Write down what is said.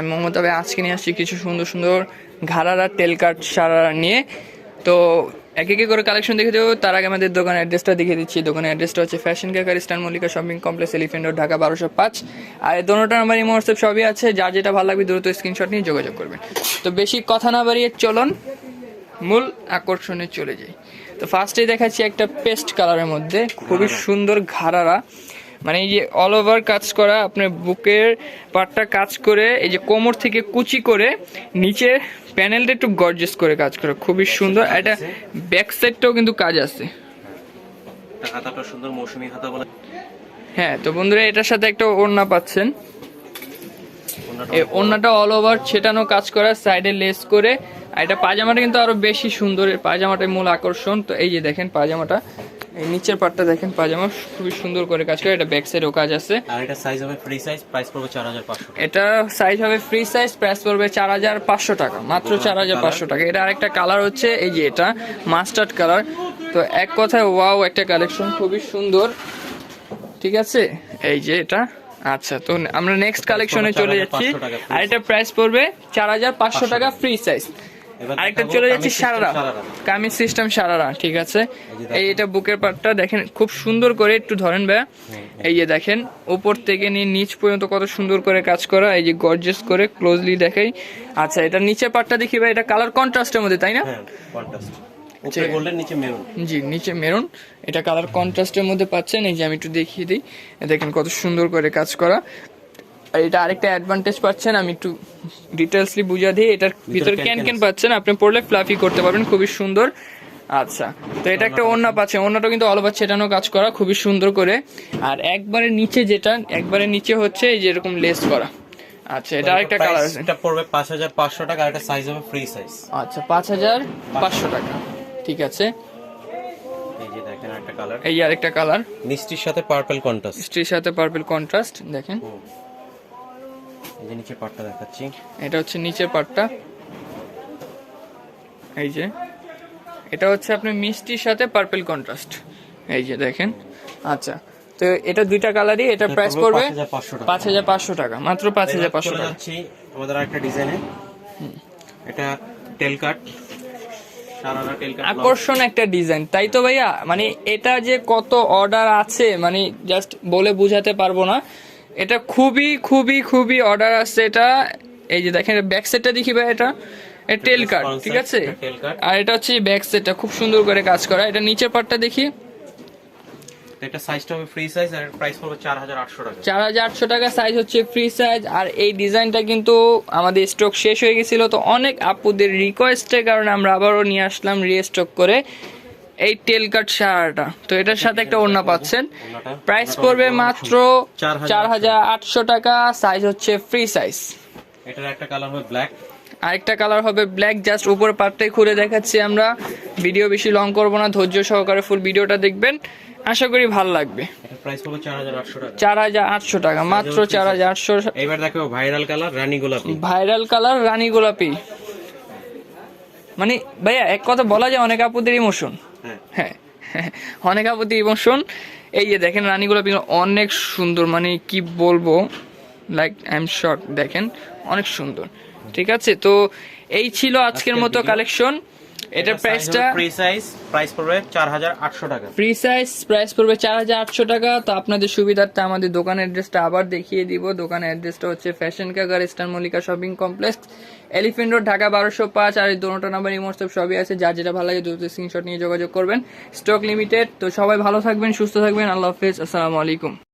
আমি তবে আজকে নিয়ে আসছি কিছু সুন্দর সুন্দর ঘাড়ারা টেল কাট সারারা নিয়ে। তো এক একে করে কালেকশন দেখে দেবো। তার আগে আমাদের দোকানের অ্যাড্রেসটা দেখে দিচ্ছি। দোকানের অ্যাড্রেসটা হচ্ছে fashion কেকার star Mallika shopping complex elephant road Dhaka বারোশো পাঁচ। আর এই দোনোটা আমার ইমো হোয়াটসঅ্যাপ সবই আছে। যার যেটা ভালো লাগবে দ্রুত স্ক্রিনশট নিয়ে যোগাযোগ করবেন। তো বেশি কথা না বাড়িয়ে চলুন। মূল আকর্ষণে চলে যাই। তো ফার্স্টে দেখাচ্ছি একটা পেস্ট কালারের মধ্যে। খুবই সুন্দর ঘাড়ারা। মানে এই যে অল ওভার কাজ করা আপনার বুকের পাটটা কাজ করে এই যে কোমর থেকে কুচি করে নিচে প্যানেলটা একটু গর্জেস করে কাজ করে খুবই সুন্দর। আর এটা ব্যাক সাইডটাও কিন্তু কাজ আছে। সুন্দর মৌসুমী হাতা বলে। হ্যাঁ তো বন্ধুরা এটার সাথে একটা ওড়না পাচ্ছেন। ওড়নাটা এই ওড়নাটা অল ওভার ছেটানো কাজ করা সাইডে লেস করে। আর এটা পাজামাটা কিন্তু আরও বেশি সুন্দর পাজামাটাই মূল আকর্ষণ। তো এই যে দেখেন পাজামাটা। এই নিচের পাটটা দেখেন পাজামা খুবই সুন্দর করে কাজ করে। এটা ব্যাক সাইডেও কাজ আছে। আর এটা সাইজ হবে ফ্রি সাইজ প্রাইস পড়বে চার হাজার পাঁচশো এটা সাইজ হবে ফ্রি সাইজ প্রাইস পড়বে চার হাজার পাঁচশো টাকা মাত্র চার হাজার পাঁচশো টাকা। এটা আরেকটা কালার হচ্ছে এই যে এটা মাস্টার্ড কালার তো এক কথায় ওয়াও একটা কালেকশন খুবই সুন্দর। ঠিক আছে? এই যে এটা। আচ্ছা তো আমরা নেক্সট কালেকশনে চলে যাচ্ছি। 4,500 আর এটা প্রাইস পড়বে চার হাজার পাঁচশো টাকা ফ্রি সাইজ আরেকটা চলে যাচ্ছি সারারা। কামিজ সিস্টেম সারারা ঠিক আছে? এই এটা বুকের পাটটা দেখেন খুব সুন্দর করে একটু ধরেন ভাইয়া। এই যে দেখেন উপর থেকে নিয়ে নিচ পর্যন্ত কত সুন্দর করে কাজ করা এই যে গর্জেস করে ক্লোজলি দেখাই। আচ্ছা এটা নিচের পাটটা দেখি ভাই এটা কালার কন্ট্রাস্টের মধ্যে তাই না? হ্যাঁ কন্ট্রাস্ট আচ্ছা। উপরে গোল্ডেন নিচে মেরুন জি নিচে মেরুন এটা কালার কন্ট্রাস্টের মধ্যে পাচ্ছেন এই যে আমি একটু দেখিয়ে দিই। দেখেন কত সুন্দর করে কাজ করা। আর এটা আরেকটা অ্যাডভান্টেজ পাচ্ছেন আমি একটু ডিটেলসলি বুঝা দিই। এটার ভিতরে ক্যান ক্যান পাচ্ছেন। আপনি পড়লে ফ্লাফি করতে পারবেন খুবই সুন্দর। আচ্ছা তো এটা একটা ওড়না পাচ্ছেন ওড়নাটা কিন্তু অলওভার ছেটানো কাজ করা খুবই সুন্দর করে। আর একবারে নিচে যেটা একবারে নিচে হচ্ছে এই যে এরকম লেস করা। আচ্ছা এটা আরেকটা কালার আছে। এটা পড়বে পাঁচ হাজার পাঁচশো টাকা আর এটা সাইজ হবে ফ্রি সাইজ আচ্ছা পাঁচ হাজার পাঁচশো টাকা। ঠিক আছে। এই যে দেখেন একটা কালার এই আরেকটা কালার মিষ্টির সাথে পার্পল কন্ট্রাস্ট মিষ্টির সাথে পার্পল কন্ট্রাস্ট দেখেন। এই যে নিচে পাটটা দেখাচ্ছি। এটা হচ্ছে নিচের পার্টটা এই যে। এটা হচ্ছে আপনার মিষ্টির সাথে পার্পল কন্ট্রাস্ট এই যে দেখেন। আচ্ছা। তো এটা দুইটা কালারই এটা প্রাইস পড়বে 5,500 পাঁচ হাজার পাঁচশো টাকা। মাত্র পাঁচ হাজার পাঁচশো টাকা। যাচ্ছি আমাদের আরেকটা ডিজাইনে এটা টেল কাট আকর্ষণ একটা ডিজাইন তাই তো ভাইয়া? মানে এটা যে কত অর্ডার আছে মানে জাস্ট বলে বুঝাতে পারব না। এটা খুবই খুবই খুবই অর্ডার আসছে এটা। এই যে দেখেন ব্যাক সেটটা দেখি ভাই এটা। টেল কাট concept, ঠিক আছে? আর এটা হচ্ছে ব্যাক সেটটা খুব সুন্দর করে কাজ করা। এটা নিচের পার্টটা দেখি। এটা সাইজটা হবে ফ্রি সাইজ আর প্রাইস পড়বে চার হাজার আটশো টাকা। চার হাজার আটশো টাকা সাইজ হচ্ছে ফ্রি সাইজ আর এই ডিজাইনটা কিন্তু আমাদের স্টক শেষ হয়ে গেছিল তো অনেক আপুদের রিকোয়েস্টের কারণে আমরা আবারও নিয়ে আসলাম রিস্টক করে। এই টেল কাট শাড়াটা তো এটার সাথে একটা ওড়না পাচ্ছেন। প্রাইস পড়বে মাত্র চার হাজার আটশো টাকা সাইজ হচ্ছে ফ্রি সাইজ এটার একটা কালার হবে ব্ল্যাক আরেকটা কালার হবে ব্ল্যাক জাস্ট উপরে পার্টটাই খুলে দেখাচ্ছি আমরা। ভিডিও বেশি লং করব না ধৈর্য সহকারে ফুল ভিডিওটা দেখবেন। আশা করি ভালো লাগবে। এটার প্রাইস পড়বে চার হাজার আটশো টাকা। চার হাজার আটশো টাকা মাত্র চার হাজার আটশো। এবার দেখো ভাইরাল কালার রানী গোলাপি। ভাইরাল কালার রানী গোলাপি। মানে ভাইয়া এক কথা বলা যায় অনেক আপুদের ইমোশন হ্যাঁ। হ্যাঁ। অনেক এবং শোন এই যে দেখেন রানী গোলাপি অনেক সুন্দর মানে কি বলব লাইক আই এম শর্ট দেখেন অনেক সুন্দর ঠিক আছে? তো এই ছিল আজকের মতো কালেকশন এটার প্রাইসটা ফ্রি সাইজ প্রাইস পড়বে চার হাজার আটশো টাকা। ফ্রি সাইজ প্রাইস পড়বে চার হাজার আটশো টাকা। তো আপনাদের সুবিধার্থে আমাদের দোকানের অ্যাড্রেসটা আবার দেখিয়ে দিব। দোকানের অ্যাড্রেসটা হচ্ছে fashion কাগার star Mallika shopping complex elephant road Dhaka বারোশো পাঁচ। আর এই দোনোটা নাম্বার ইমোট সবই আছে। যা যেটা ভালো লাগে দ্রুত স্ক্রিনশট নিয়ে যোগাযোগ করবেন। স্টক লিমিটেড তো সবাই ভালো থাকবেন সুস্থ থাকবেন। আল্লাহ হাফেজ। আসসালামু আলাইকুম।